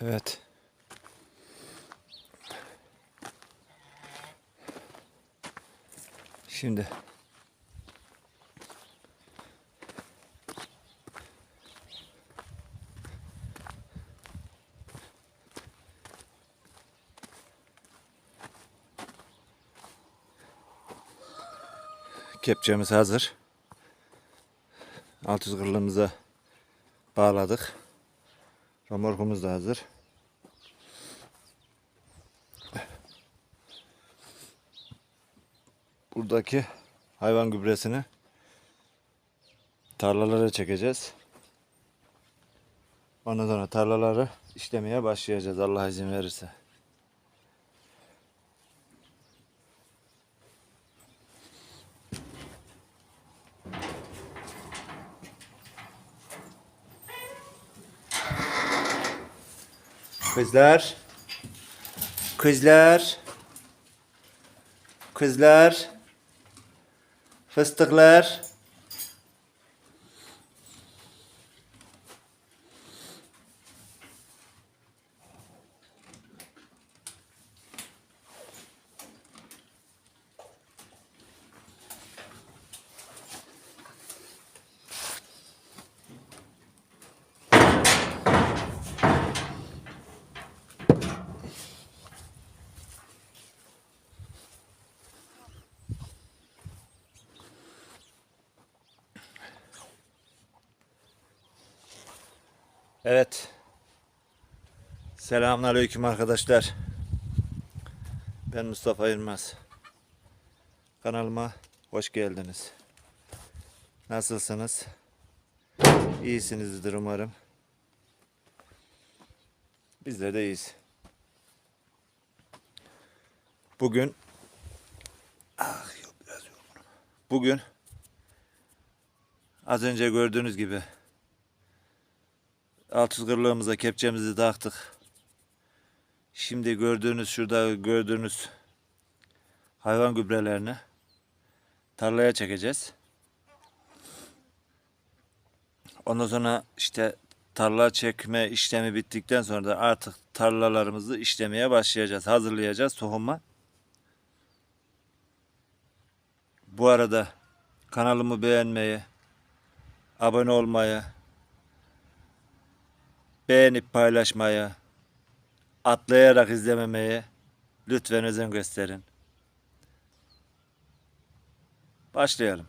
Evet. Şimdi kepçemiz hazır. 600 kırılımıza bağladık. Romorkumuz da hazır. Buradaki hayvan gübresini tarlalara çekeceğiz. Ondan sonra tarlaları işlemeye başlayacağız Allah izin verirse. Kızlar. Kızlar. Kızlar. Fıstıklar. Evet. Selamünaleyküm arkadaşlar. Ben Mustafa Yılmaz. Kanalıma hoş geldiniz. Nasılsınız? İyisinizdir umarım. Bizler de iyiyiz. Bugün ah. Bugün az önce gördüğünüz gibi 600 kırlığımıza kepçemizi taktık. Şimdi gördüğünüz şurada gördüğünüz hayvan gübrelerini tarlaya çekeceğiz. Ondan sonra işte tarla çekme işlemi bittikten sonra da artık tarlalarımızı işlemeye başlayacağız. Hazırlayacağız tohuma. Bu arada kanalımı beğenmeyi, abone olmayı, beğenip paylaşmayı, atlayarak izlememeye lütfen özen gösterin. Başlayalım.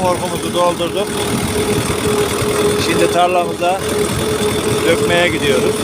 Romorkumuzu doldurduk. Şimdi tarlamıza dökmeye gidiyoruz.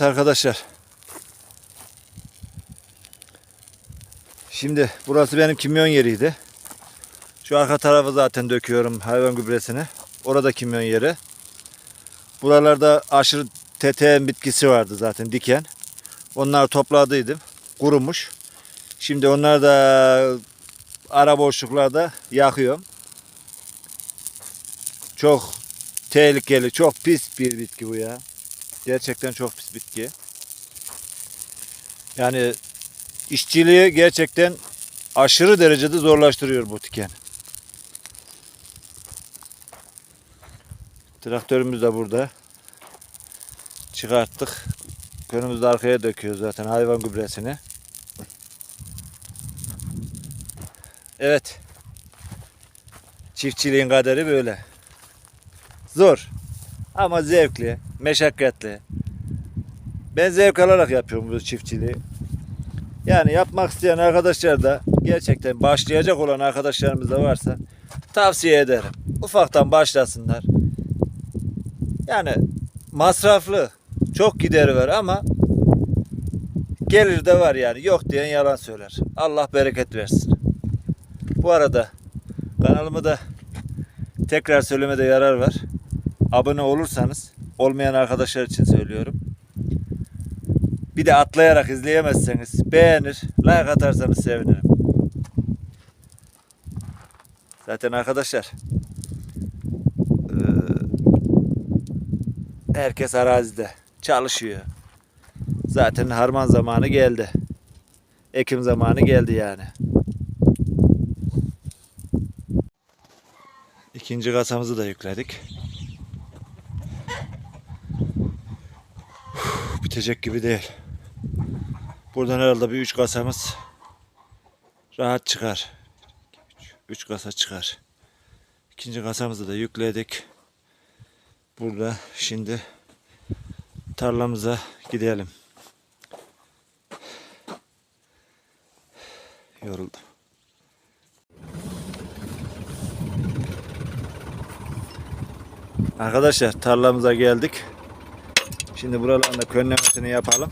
Evet arkadaşlar. Şimdi burası benim kimyon yeriydi. Şu arka tarafı zaten döküyorum hayvan gübresini. Orada kimyon yeri. Buralarda aşırı teteğen bitkisi vardı zaten diken. Onları topladıydım. Kurumuş. Şimdi onları da ara boşluklarda yakıyorum. Çok tehlikeli, çok pis bir bitki bu ya. Gerçekten çok pis bitki. Yani işçiliği gerçekten aşırı derecede zorlaştırıyor bu diken. Traktörümüz de burada. Çıkarttık. Önümüzde arkaya döküyoruz zaten hayvan gübresini. Evet. Çiftçiliğin kaderi böyle. Zor. Ama zevkli, meşakkatli. Ben zevk alarak yapıyorum bu çiftçiliği. Yani yapmak isteyen arkadaşlar da gerçekten başlayacak olan arkadaşlarımız da varsa tavsiye ederim. Ufaktan başlasınlar. Yani masraflı, çok gideri var ama gelir de var yani. Yok diyen yalan söyler. Allah bereket versin. Bu arada kanalımı da tekrar söylemede yarar var abone olursanız olmayan arkadaşlar için söylüyorum. Bir de atlayarak izleyemezseniz beğenir, like atarsanız sevinirim. Zaten arkadaşlar herkes arazide çalışıyor. Zaten harman zamanı geldi. Ekim zamanı geldi yani. İkinci kasamızı da yükledik. Bitecek gibi değil. Buradan herhalde bir üç kasamız rahat çıkar. Üç kasa çıkar. İkinci kasamızı da yükledik. Burada şimdi tarlamıza gidelim. Yoruldum. Arkadaşlar tarlamıza geldik. Şimdi buralarında könlemesini yapalım.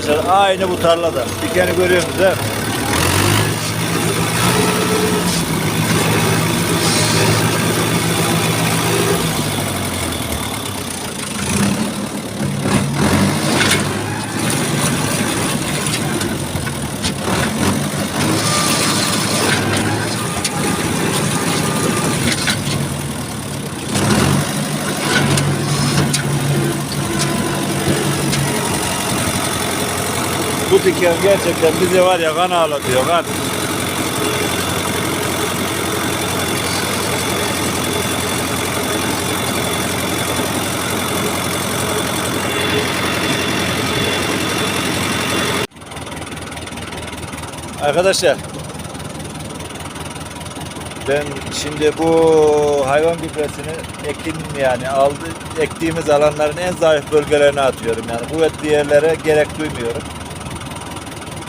Arkadaşlar aynı bu tarlada. Dikeni görüyorsunuz değil mi? Diken gerçekten bize var ya kan ağlatıyor kan. Arkadaşlar ben şimdi bu hayvan gübresini ekin yani aldı ektiğimiz alanların en zayıf bölgelerine atıyorum yani kuvvetli yerlere gerek duymuyorum.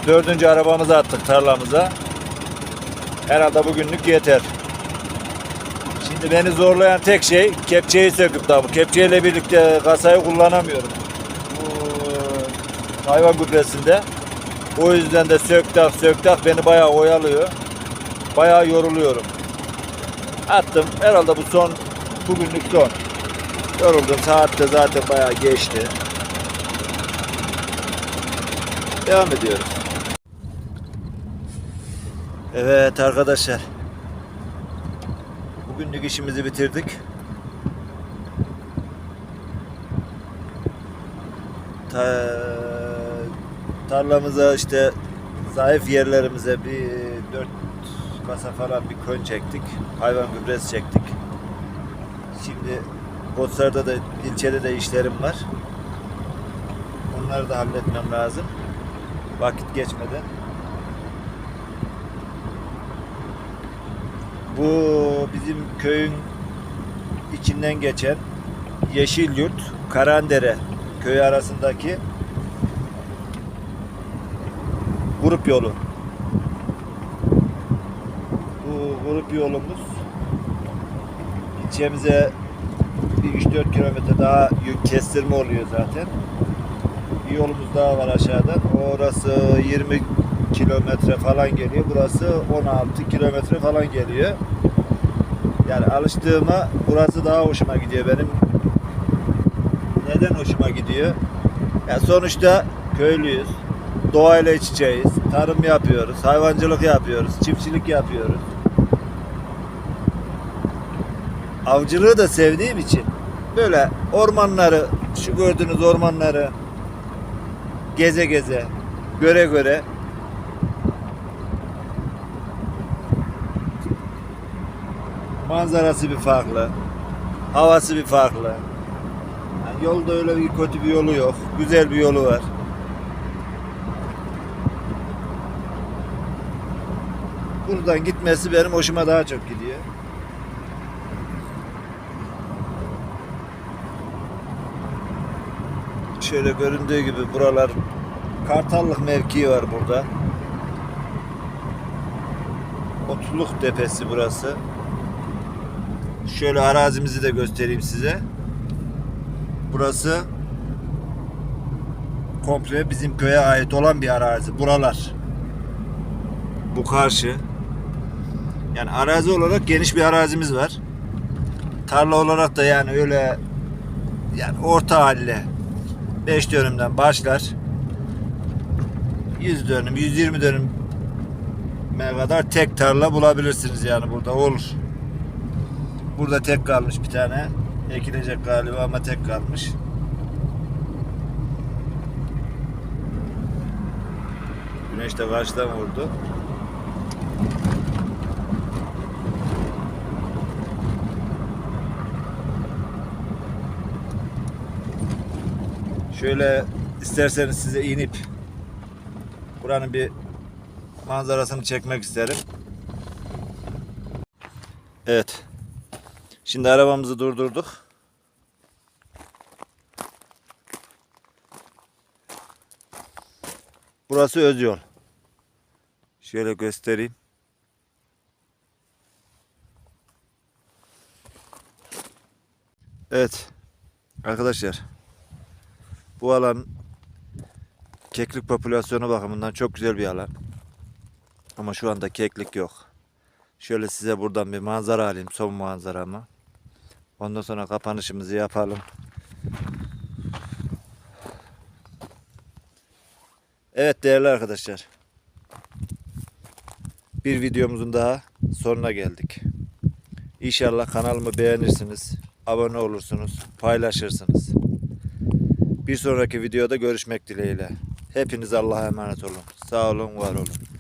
Dördüncü arabamızı attık tarlamıza. Herhalde bugünlük yeter. Şimdi beni zorlayan tek şey kepçeyi söküp daha kepçeyle birlikte kasayı kullanamıyorum. Bu hayvan gübresinde. O yüzden de söktak söktak beni bayağı oyalıyor. Bayağı yoruluyorum. Attım. Herhalde bu son bugünlük son. Yoruldum. Saat de zaten bayağı geçti. Devam ediyoruz. Evet arkadaşlar. Bugünlük işimizi bitirdik. Ta, tarlamıza işte zayıf yerlerimize bir dört kasa falan bir kön çektik. Hayvan gübresi çektik. Şimdi Kotsar'da da ilçede de işlerim var. Onları da halletmem lazım. Vakit geçmeden. Bu bizim köyün içinden geçen Yeşilyurt, Karandere köyü arasındaki grup yolu. Bu grup yolumuz ilçemize bir 3-4 kilometre daha yük kestirme oluyor zaten. Bir yolumuz daha var aşağıdan. Orası 20 kilometre falan geliyor. Burası 16 kilometre falan geliyor. Yani alıştığıma burası daha hoşuma gidiyor benim. Neden hoşuma gidiyor? Ya sonuçta köylüyüz. Doğayla iç içeyiz. Tarım yapıyoruz. Hayvancılık yapıyoruz. Çiftçilik yapıyoruz. Avcılığı da sevdiğim için böyle ormanları, şu gördüğünüz ormanları geze geze, göre göre manzarası bir farklı, havası bir farklı. Yani yolda öyle bir kötü bir yolu yok, güzel bir yolu var. buradan gitmesi benim hoşuma daha çok gidiyor. Şöyle göründüğü gibi buralar Kartallık mevkii var burada. Otluk tepesi burası. Şöyle arazimizi de göstereyim size. Burası komple bizim köye ait olan bir arazi. Buralar. Bu karşı. Yani arazi olarak geniş bir arazimiz var. Tarla olarak da yani öyle yani orta halle 5 dönümden başlar. 100 dönüm, 120 dönüm kadar tek tarla bulabilirsiniz yani burada olur. Burada tek kalmış bir tane. Ekilecek galiba ama tek kalmış. Güneş de karşıdan vurdu. Şöyle isterseniz size inip buranın bir manzarasını çekmek isterim. Evet. Şimdi arabamızı durdurduk. Burası öz yol. Şöyle göstereyim. Evet. Arkadaşlar. Bu alan keklik popülasyonu bakımından çok güzel bir alan. Ama şu anda keklik yok. Şöyle size buradan bir manzara alayım. Son manzaramı. Ondan sonra kapanışımızı yapalım. Evet değerli arkadaşlar. Bir videomuzun daha sonuna geldik. İnşallah kanalımı beğenirsiniz. Abone olursunuz. Paylaşırsınız. Bir sonraki videoda görüşmek dileğiyle. Hepiniz Allah'a emanet olun. Sağ olun, var olun.